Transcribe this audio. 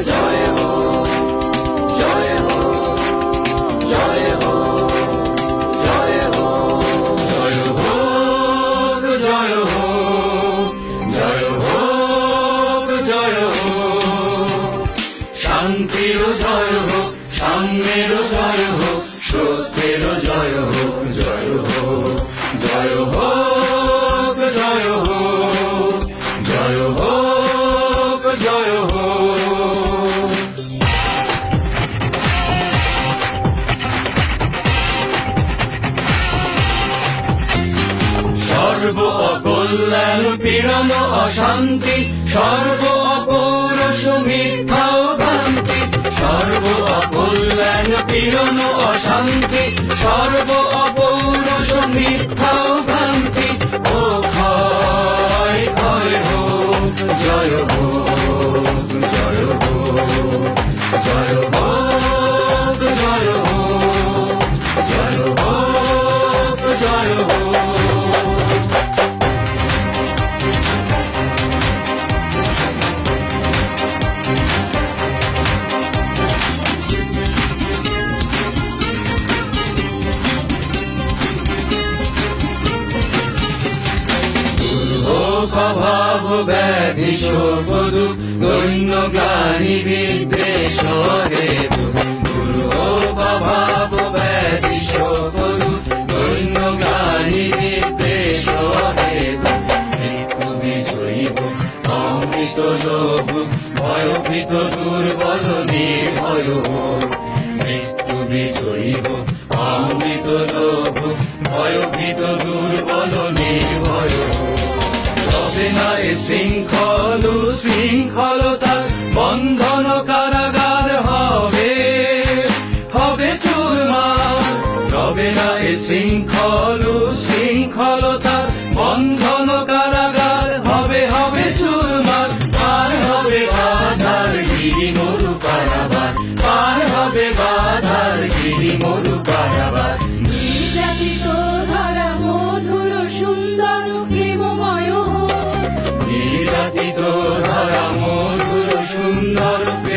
জয় হোক জয় হোক জয় হোক জয় হোক জয় হোক জয় হোক জয় হোক জয় হোক শান্তির জয় হোক সাম্যের জয় হোক সত্যের জয় হোক জয় হোক জয় হোক জয় হোক জয় হোক সর্ব অকল্যাণ, পীড়ন, অশান্তি, সর্ব অপৌরষ মিথ্যা ও ভ্রান্তি, সর্ব অকল্যাণ, পীড়ন, অশান্তি, সর্ব অপৌরষ মিথ্যা ও ভ্রান্তি। ও ক্ষয় জয় হোক জয় হোক জয় হোক। ব্যাধি দৈন্য গ্লানি বিদ্বেষ হেতু। গুরু অভাব ব্যাধি শোক দৈন্য গ্লানি বিদ্বেষ হেতু। মৃত্যু বিজয়ী অমৃত লোভ, ভয়ভীত দুর্বল, নির্ভয় মৃত্যু বিজয়ী অমৃত লোভ, ভয়ভীত এ শৃঙ্খল শৃঙ্খলতার বন্ধন কারাগার হবে। হবে চুরমার, রবে না এ শৃঙ্খল শৃঙ্খলতার বন্ধন কারাগার হবে হবে চুরমার। পার হবে বাধার গিরি মরু কারাবার, পার হবে বাধার গিরি মরু কারাবার। নির্যাতিত ধরা মধুর সুন্দর Yarabbim